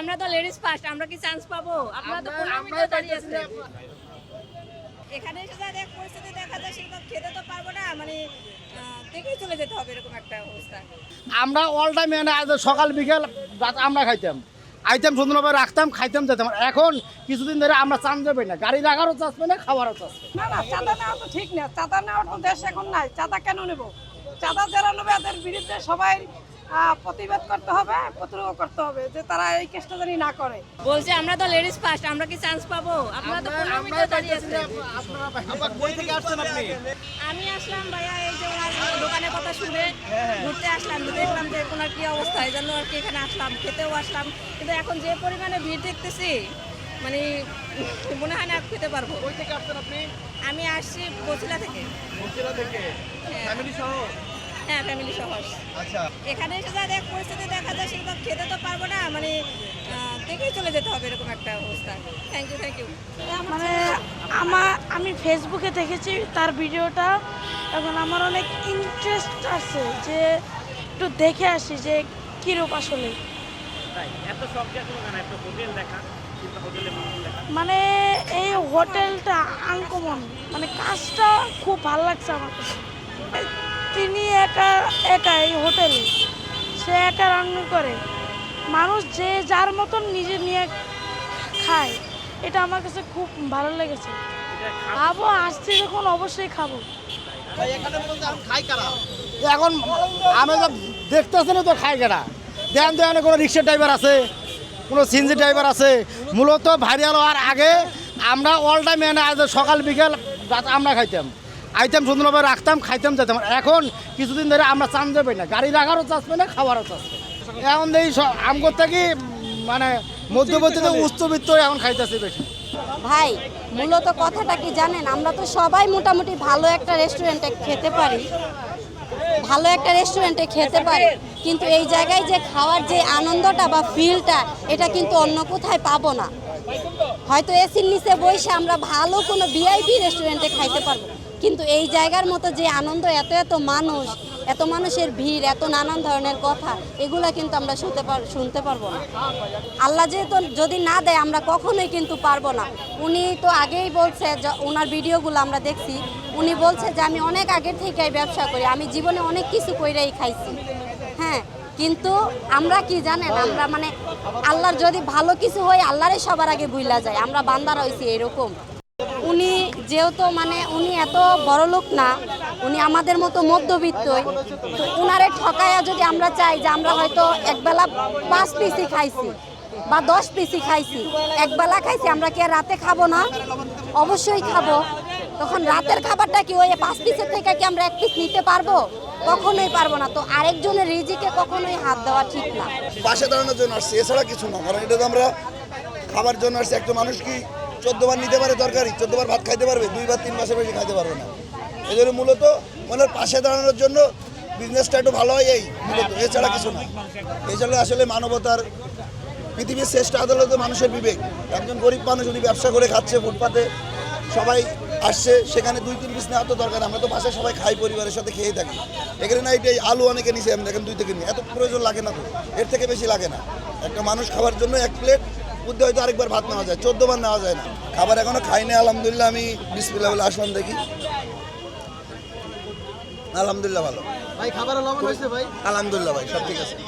আমরা তো ladies first আমরা কি চান্স পাবো? আপনারা তো কোনো আমরা দাঁড়িয়ে আছেন। এখানে এসে যা দেখ পরিস্থিতি দেখা যায় সেটা খেতে তো পারব না মানে দেখেই চলে যেতে হবে এরকম একটা অবস্থা। আমরা অল টাইম এনে আজ সকাল বিকেল রাত আমরা খাইতাম। আইতাম সুন্দরভাবে রাখতাম খাইতাম যেতাম। এখন কিছুদিন ধরে আমরা চান যাবে না। গাড়ি রাখারও চাষ পাই না খাওয়ারও চাষ পাই না। না না চাঁদা নেওয়া তো ঠিক না। চাঁদা নেওয়ার তো দেশ এখন নাই। চাঁদা কেন নেব? চাঁদা যারা নেবে এদের বিরুদ্ধে সবাই প্রতিবাদ করতে হবে প্রতিরোধ করতে হবে যে তারা এই কেসটা জানি না করে। বলছে আমরা তো লেডিস ফার্স্ট আমরা কি চান্স পাবো? আপনারা তো কোনো মিনিটে দাঁড়িয়ে আছেন। আমি আসলাম ভাইয়া এই যে ওনার দোকানের কথা শুনে ঘুরতে আসলাম দেখলাম যে ওনার কি অবস্থা এই জন্য আর কি এখানে আসলাম খেতেও আসলাম। কিন্তু এখন যে পরিমাণে ভিড় দেখতেছি মানে মনে হয় না খেতে পারব। আমি আসছি বছিলা থেকে। হ্যাঁ ফ্যামিলি সহ। আসছি। এখানে এসে যা দেখ পরিস্থিতি দেখা যায় সেটা তো খেতে তো পারব না মানে দেখেই চলে যেতে হবে এরকম একটা অবস্থা। থ্যাংক ইউ থ্যাংক ইউ মানে আমার আমি ফেসবুকে দেখেছি তার ভিডিওটা এখন আমার অনেক ইন্টারেস্ট আছে যে একটু দেখে আসি যে কীরূপ আসলে। এত শখ একটা হোটেল দেখা মানে এই হোটেলটা আনকমন মানে কাজটা খুব ভালো লাগছে আমার কাছে। তিনি একা এই হোটেলে। সে একা রান্না করে। মানুষ যে যার মতন নিজে নিয়ে খায়, এটা আমার কাছে খুব ভালো লেগেছে। খাব, আসছি যখন অবশ্যই খাব। এখন আমি তো দেখতেছি না তো খাই কেনা তো এখানে কোনো রিক্সা ড্রাইভার আছে, কোনো সিএনজি ড্রাইভার আছে। মূলত ভাইরাল হওয়ার আগে আমরা অল টাইম এনে আজ সকাল, বিকেল আমরা খাইতাম। আইতাম সুন্দরভাবে রাখতাম, খাইতাম যেতাম এখন কিছুদিন ধরে আমরা চান যাবে না। গাড়ি রাখারও চাষ পাই না খাওয়ারও চাষ পাই না। এখন দেখি আমগর থেকে মানে মধ্যবর্তী উচ্চবিত্ত এখন খাইতেছি বেশি। ভাই, মূলত কথাটা কি জানেন? আমরা তো সবাই মোটামুটি ভালো একটা রেস্টুরেন্টে খেতে পারি। ভালো একটা রেস্টুরেন্টে খেতে পারি। কিন্তু এই জায়গায় যে খাওয়ার যে আনন্দটা বা ফিলটা এটা কিন্তু অন্য কোথায় পাবো না। হয়তো এসির নিচে বসে আমরা ভালো কোনো ভিআইপি রেস্টুরেন্টে খাইতে পারব। কিন্তু এই জায়গার মতো যে আনন্দ, এত এত মানুষ, এত মানুষের ভিড়, এত নানান ধরনের কথা, এগুলা কিন্তু আমরা শুনতে পার, শুনতে পারব না। আল্লাহ যেহেতু যদি না দেয়, আমরা কখনোই কিন্তু পারব না। উনি তো আগেই বলছে ওনার ভিডিওগুলো আমরা দেখছি। উনি বলছে যে, আমি অনেক আগের থেকেই ব্যবসা করি, আমি জীবনে অনেক কিছু কইরাই খাইছি। কিন্তু আমরা কি জানেন, আমরা মানে আল্লাহর যদি ভালো কিছু হয় আল্লাহরে সবার আগে ভুইলা যায়। আমরা বান্দারা হয়েছি এরকম। উনি যেহেতু মানে উনি এত বড় লোক না, উনি আমাদের মতো মধ্যবিত্তই উনারে ঠকায়া যদি আমরা চাই যে আমরা হয়তো একবেলা পাঁচ পিসি খাইছি বা দশ পিসি খাইছি একবেলা খাইছি, আমরা কি আর রাতে খাব না? অবশ্যই খাব। তখন রাতের খাবারটা কি ওই পাঁচ পিসের থেকে কি আমরা এক পিস নিতে পারব? কখনোই পারব না। তো আরেকজনের রিজিকে কখনোই হাত দেওয়া ঠিক না। পাশে দাঁড়ানোর জন্য আসছি। এছাড়া কিছু না। কারণ এটা তো আমরা খাবার জন্য আসছি। একটা মানুষ কি চোদ্দ বার নিতে পারে তরকারি? চোদ্দ বার ভাত খাইতে পারবে? দুইবার তিন মাসের বেশি খাইতে পারবে না। এই জন্য মূলত মানে পাশে দাঁড়ানোর জন্য বিজনেসটা একটু ভালো হয় এই মূলত। এছাড়া কিছু না। এছাড়া আসলে মানবতার পৃথিবীর শ্রেষ্ঠ আদালতে মানুষের বিবেক। একজন গরিব মানুষ, উনি ব্যবসা করে খাচ্ছে, ফুটপাতে। সবাই আসছে সেখানে দুই তিন পিস নেওয়া তো দরকার আমরা তো বাসায় সবাই খাই পরিবারের সাথে খেয়ে থাকি। এখানে না এটাই আলু অনেকে নিচে আমি দেখেন দুই থেকে নিই এত প্রয়োজন লাগে না তো এর থেকে বেশি লাগে না। একটা মানুষ খাবার জন্য এক প্লেট বুদ্ধি হয়তো আরেকবার ভাত নেওয়া যায় চোদ্দ বার নেওয়া যায় না। খাবার এখনও খাইনি আলহামদুলিল্লাহ আমি বিসমিল্লাহ বলে আসলাম দেখি। আলহামদুলিল্লাহ ভালো। ভাই খাবার ভাই? আলহামদুলিল্লাহ ভাই সব ঠিক আছে।